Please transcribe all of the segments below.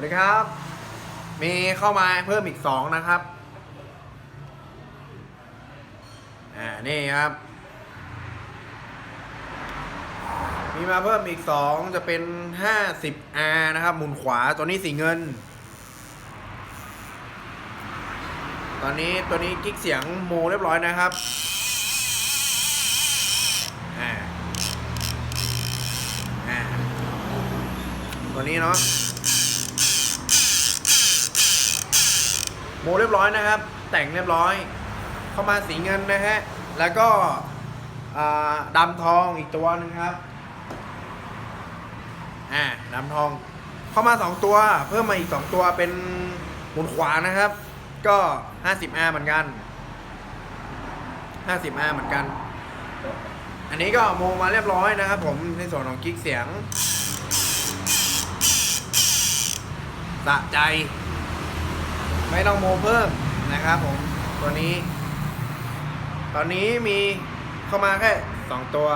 วัสดีครับ มีเข้ามาเพิ่มอีกสองนะครับ อ่า นี่ครับ มีมาเพิ่มอีกสองจะเป็น 50R นะครับ มุนขวาตัวนี้สีเงิน ตอนนี้ตัวนี้กิ๊กเสียงโมเรียบร้อยนะครับ อ่า อ่า ตัวนี้เนาะ โมเรียบร้อยนะครับ แต่งเรียบร้อย เข้ามาสีเงินนะฮะ แล้วก็ดำทองอีกตัวหนึงครับ อ่าดำทอง เข้ามาสองตัว เพิ่มมาอีกสองตัวเป็นหมุนขวานะครับ ก็ 50R เหมือนกัน 50R เหมือนกัน อันนี้ก็โมมาเรียบร้อยนะครับผมในส่วนของกิ๊กเสียงสะใจ ไม่ต้องโมเพิ่มนะครับผม ตัวนี้ ตอนนี้มีเข้ามาแค่ 2 ตัว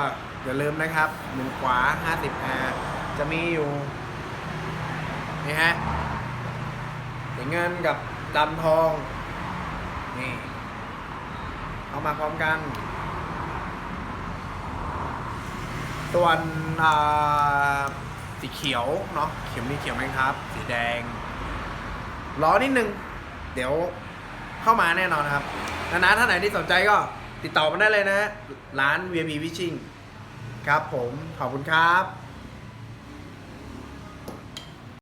อย่าลืมนะครับหมุนขวา 50R จะมีอยู่ นี่ฮะสีเงินกับดำทอง นี่ เอามาพร้อมกัน ส่วนสีเขียวเนาะเขียวมีเขียวไหมครับ สีแดงรอนิดนึง เดี๋ยวเข้ามาแน่นอนครับนะนะท่านไหนที่สนใจก็ติดต่อมาได้เลยนะฮะร้าน VIP Fishing ครับผม ขอบคุณครับ